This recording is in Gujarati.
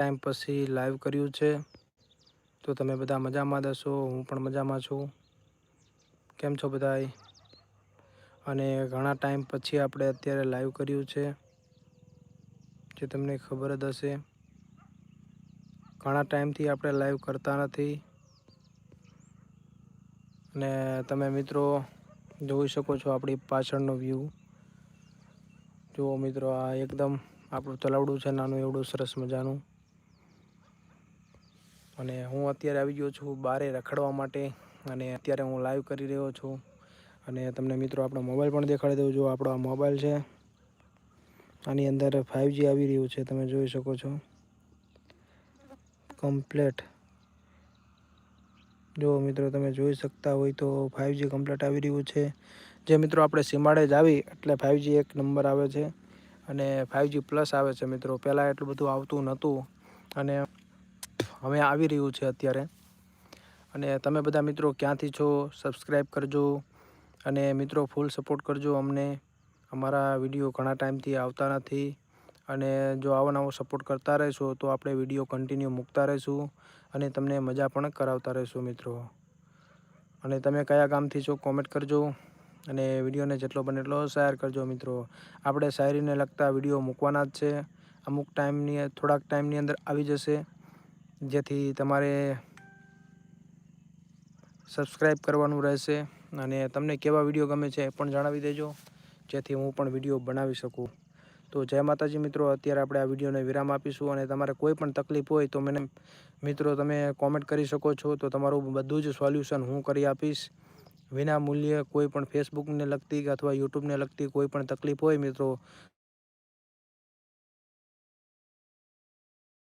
ટાઈમ પછી લાઈવ કર્યું છે. તો તમે બધા મજામાં દશો હું પણ મજામાં છું. કેમ છો બધાય? અને ઘણા ટાઈમ પછી આપણે અત્યારે લાઈવ કર્યું છે, જે તમને ખબર જ હશે. ઘણા ટાઈમથી આપણે લાઈવ કરતા નથી. અને તમે મિત્રો જોઈ શકો છો આપણી પાછળનો વ્યૂ જુઓ મિત્રો, આ એકદમ આપણું તલાવડું છે, નાનું એવડું સરસ મજાનું. અને હું અત્યારે આવી ગયો છું બારે રખડવા માટે અને અત્યારે હું લાઈવ કરી રહ્યો છું. અને તમને મિત્રો આપણો મોબાઈલ પણ દેખાડી દઉં જો આપણો આ મોબાઈલ છે. આની અંદર ફાઇવજી આવી રહ્યું છે. તમે જોઈ શકો છો. કમ્પ્લેટ જો મિત્રો તમે જોઈ શકતા હોય તો ફાઇવજી કમ્પ્લેટ આવી રહ્યું છે. જે મિત્રો આપણે સીમાડે જ આવી, એટલે ફાઇવજી એક નંબર આવે છે. અને ફાઇવજી પ્લસ આવે છે મિત્રો. પહેલાં એટલું બધું આવતું નહોતું. અને હવે આવી રહ્યું છે અત્યારે. અને તમે બધા મિત્રો ક્યાંથી છો સબસ્ક્રાઈબ કરજો. અને મિત્રો ફૂલ સપોર્ટ કરજો અમને. અમારા વીડિયો ઘણા ટાઈમથી આવતા નથી. અને જો આવો નવો સપોર્ટ કરતા રહેશો, તો આપણે વીડિયો કન્ટિન્યુ મૂકતા રહીશું. અને તમને મજા પણ કરાવતા રહીશું મિત્રો. અને તમે કયા ગામથી છો કોમેન્ટ કરજો. અને વિડીયોને જેટલો બને એટલો શેર કરજો મિત્રો. આપણે શાયરીને લગતા વીડિયો મૂકવાના જ છે. અમુક ટાઈમની થોડાક ટાઈમની અંદર આવી જશે. જેથી તમારે સબસ્ક્રાઈબ કરવાનું રહેશે અને તમને કેવા વીડિયો ગમે છે એ પણ જણાવી દેજો. જેથી હું પણ વીડિયો બનાવી શકું. તો જય માતાજી મિત્રો, અત્યારે આપણે આ વિડીયોને વિરામ આપીશું અને તમારે કોઈ પણ તકલીફ હોય તો મને મિત્રો તમે કોમેન્ટ કરી શકો છો તો તમારું બધું જ સોલ્યુશન હું કરી આપીશ. વિના મૂલ્યે કોઈ પણ ફેસબુકને લગતી અથવા યુટ્યુબને લગતી કોઈ પણ તકલીફ હોય મિત્રો